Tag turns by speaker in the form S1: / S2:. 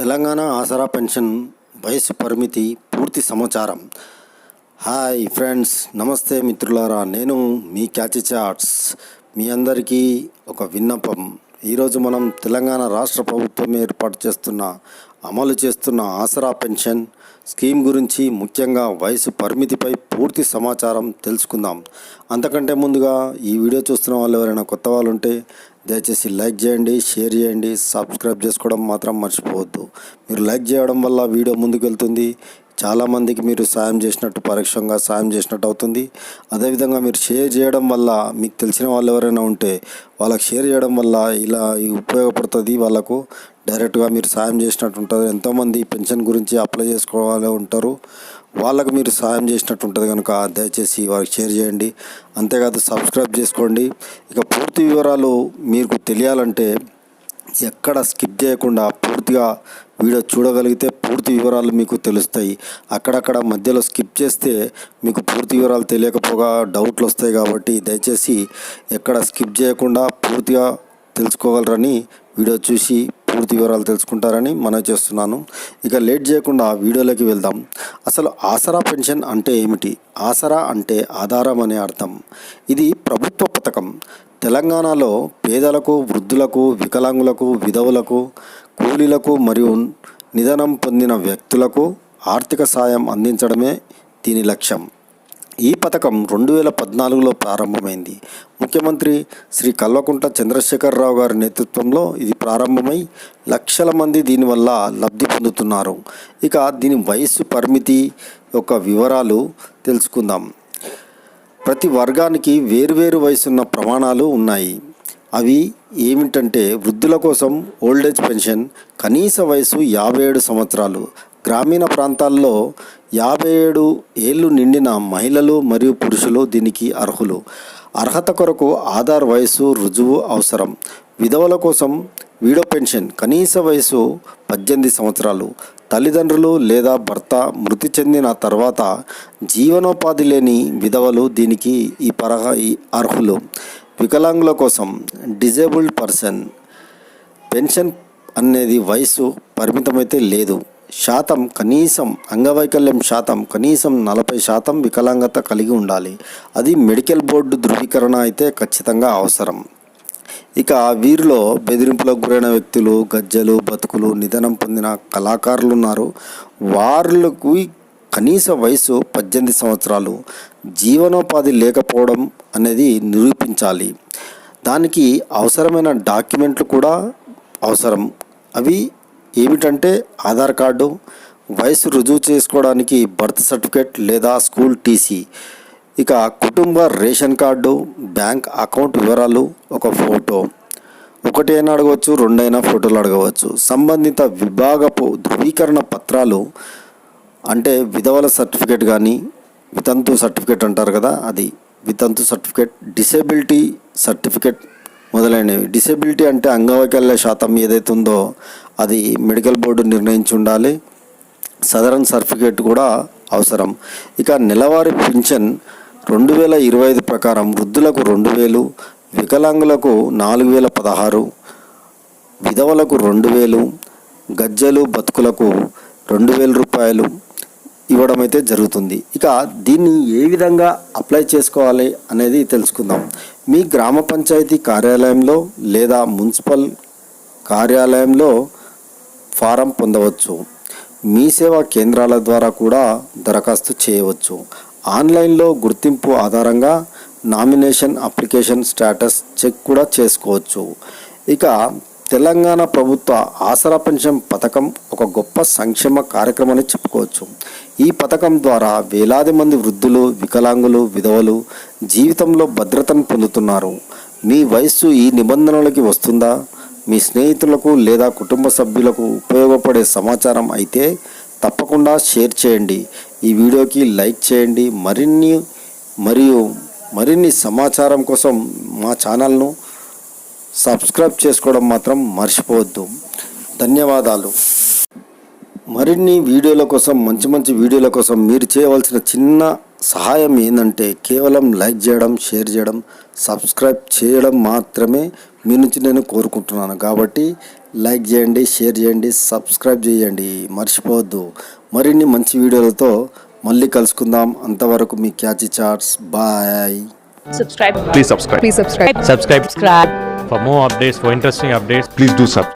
S1: తెలంగాణ ఆసరా pension వయసు పరిమితి పూర్తి సమాచారం హాయ్ ఫ్రెండ్స్ నమస్తే మిత్రులారా నేను మీ క్యాచ్ చాట్స్ మీ అందరికీ ఒక విన్నపం ఈరోజు మనం తెలంగాణ రాష్ట్ర ప్రభుత్వం ఏర్పాటు చేస్తున్న అమలు చేస్తున్న ఆసరా పెన్షన్ స్కీమ్ గురించి ముఖ్యంగా వయసు పరిమితిపై పూర్తి సమాచారం తెలుసుకుందాం అంతకంటే ముందుగా ఈ వీడియో చూస్తున్న వాళ్ళు ఎవరైనా కొత్త వాళ్ళు ఉంటే దయచేసి లైక్ చేయండి షేర్ చేయండి సబ్స్క్రైబ్ చేసుకోవడం మాత్రం మర్చిపోవద్దు మీరు లైక్ చేయడం వల్ల వీడియో ముందుకు వెళ్తుంది చాలామందికి మీరు సాయం చేసినట్టు పరోక్షంగా సాయం చేసినట్టు అవుతుంది అదేవిధంగా మీరు షేర్ చేయడం వల్ల మీకు తెలిసిన వాళ్ళు ఎవరైనా ఉంటే వాళ్ళకి షేర్ చేయడం వల్ల ఇలా ఉపయోగపడుతుంది వాళ్ళకు డైరెక్ట్గా మీరు సాయం చేసినట్టు ఉంటుంది ఎంతోమంది పెన్షన్ గురించి అప్లై చేసుకోవాలి ఉంటారు వాళ్ళకు మీరు సాయం చేసినట్టు ఉంటుంది కనుక దయచేసి వారికి షేర్ చేయండి అంతేకాదు సబ్స్క్రైబ్ చేసుకోండి ఇక పూర్తి వివరాలు మీకు తెలియాలంటే ఎక్కడ స్కిప్ చేయకుండా పూర్తిగా వీడియో చూడగలిగితే పూర్తి వివరాలు మీకు తెలుస్తాయి అక్కడక్కడ మధ్యలో స్కిప్ చేస్తే మీకు పూర్తి వివరాలు తెలియకపోగా డౌట్లు వస్తాయి కాబట్టి దయచేసి ఎక్కడ స్కిప్ చేయకుండా పూర్తిగా తెలుసుకోగలరని వీడియో చూసి పూర్తి వివరాలు తెలుసుకుంటారని మనం చేస్తున్నాను ఇక లేట్ చేయకుండా వీడియోలోకి వెళ్దాం అసలు ఆసరా పెన్షన్ అంటే ఏమిటి ఆసరా అంటే ఆధారం అనే అర్థం ఇది ప్రభుత్వ పథకం తెలంగాణలో పేదలకు వృద్ధులకు వికలాంగులకు విధవులకు కూలీలకు మరియు నిధనం పొందిన వ్యక్తులకు ఆర్థిక సాయం అందించడమే దీని లక్ష్యం ఈ పథకం రెండు వేల పద్నాలుగులో ప్రారంభమైంది ముఖ్యమంత్రి శ్రీ కల్వకుంట చంద్రశేఖరరావు గారి నేతృత్వంలో ఇది ప్రారంభమై లక్షల మంది దీనివల్ల లబ్ధి పొందుతున్నారు ఇక దీని వయస్సు పరిమితి యొక్క వివరాలు తెలుసుకుందాం ప్రతి వర్గానికి వేరువేరు వయసున్న ప్రమాణాలు ఉన్నాయి అవి ఏమిటంటే వృద్ధుల కోసం ఓల్డేజ్ పెన్షన్ కనీస వయసు యాభై ఏడు సంవత్సరాలు గ్రామీణ ప్రాంతాల్లో యాభై ఏడు ఏళ్ళు నిండిన మహిళలు మరియు పురుషులు దీనికి అర్హులు అర్హత కొరకు ఆధార్ వయసు రుజువు అవసరం విధవల కోసం వీడో పెన్షన్ కనీస వయసు పద్దెనిమిది సంవత్సరాలు తల్లిదండ్రులు లేదా భర్త మృతి చెందిన తర్వాత జీవనోపాధి లేని విధవలు దీనికి ఈ పరహ అర్హులు వికలాంగుల కోసం డిజేబుల్డ్ పర్సన్ పెన్షన్ అనేది వయసు పరిమితమైతే లేదు శాతం కనీసం అంగవైకల్యం శాతం కనీసం నలభై శాతం వికలాంగత కలిగి ఉండాలి అది మెడికల్ బోర్డు ధృవీకరణ అయితే ఖచ్చితంగా అవసరం ఇక వీరిలో బెదిరింపులకు గురైన వ్యక్తులు గజ్జలు బతుకులు నిధనం పొందిన కళాకారులు ఉన్నారు వారికి కనీస వయసు పద్దెనిమిది సంవత్సరాలు జీవనోపాధి లేకపోవడం అనేది నిరూపించాలి దానికి అవసరమైన డాక్యుమెంట్లు కూడా అవసరం అవి ఏమిటంటే ఆధార్ కార్డు వయసు రుజువు చేసుకోవడానికి బర్త్ సర్టిఫికేట్ లేదా స్కూల్ టీసీ ఇక కుటుంబ రేషన్ కార్డు బ్యాంక్ అకౌంట్ వివరాలు ఒక ఫోటో అయినా అడగవచ్చు రెండైనా ఫోటోలు అడగవచ్చు సంబంధిత విభాగపు ధృవీకరణ పత్రాలు అంటే విధవల సర్టిఫికేట్ కానీ వితంతు సర్టిఫికేట్ అంటారు కదా అది వితంతు సర్టిఫికేట్ డిసేబిలిటీ సర్టిఫికేట్ మొదలైనవి డిసేబిలిటీ అంటే అంగవైకల్య శాతం ఏదైతే ఉందో అది మెడికల్ బోర్డు నిర్ణయించి ఉండాలి సదరన్ సర్టిఫికేట్ కూడా అవసరం ఇక నెలవారీ పింఛన్ రెండు వేల ఇరవై ఐదు ప్రకారం వృద్ధులకు రెండు వేలు వికలాంగులకు నాలుగు వేల పదహారు విధవలకు రెండు వేలు గజ్జలు బతుకులకు రెండు వేల రూపాయలు ఇవ్వడం అయితే జరుగుతుంది ఇక దీన్ని ఏ విధంగా అప్లై చేసుకోవాలి అనేది తెలుసుకుందాం మీ గ్రామ పంచాయతీ కార్యాలయంలో లేదా మున్సిపల్ కార్యాలయంలో ఫారం పొందవచ్చు మీ సేవా కేంద్రాల ద్వారా కూడా దరఖాస్తు చేయవచ్చు ఆన్లైన్లో గుర్తింపు ఆధారంగా నామినేషన్ అప్లికేషన్ స్టేటస్ చెక్ కూడా చేసుకోవచ్చు ఇక తెలంగాణ ప్రభుత్వ ఆసరా పెన్షన్ పథకం ఒక గొప్ప సంక్షేమ కార్యక్రమం అని చెప్పుకోవచ్చు ఈ పథకం ద్వారా వేలాది మంది వృద్ధులు వికలాంగులు విధవలు జీవితంలో భద్రతను పొందుతున్నారు మీ వయస్సు ఈ నిబంధనలకి వస్తుందా మీ స్నేహితులకు లేదా కుటుంబ సభ్యులకు ఉపయోగపడే సమాచారం అయితే తప్పకుండా షేర్ చేయండి ఈ వీడియోకి లైక్ చేయండి మరిన్ని మరియు మరిన్ని సమాచారం కోసం మా ఛానల్ను సబ్స్క్రైబ్ చేసుకోవడం మాత్రం మర్చిపోవద్దు ధన్యవాదాలు మరిన్ని వీడియోల కోసం మంచి మంచి వీడియోల కోసం మీరు చేయవలసిన చిన్న సహాయం ఏంటంటే కేవలం లైక్ చేయడం షేర్ చేయడం సబ్స్క్రైబ్ చేయడం మాత్రమే మీ నుంచి నేను కోరుకుంటున్నాను కాబట్టి లైక్ చేయండి షేర్ చేయండి సబ్స్క్రైబ్ చేయండి మర్చిపోవద్దు మరిన్ని మంచి వీడియోలతో మళ్ళీ కలుసుకుందాం అంతవరకు మీ Catch Charts bye subscribe please subscribe please subscribe subscribe for more updates for interesting updates please do sub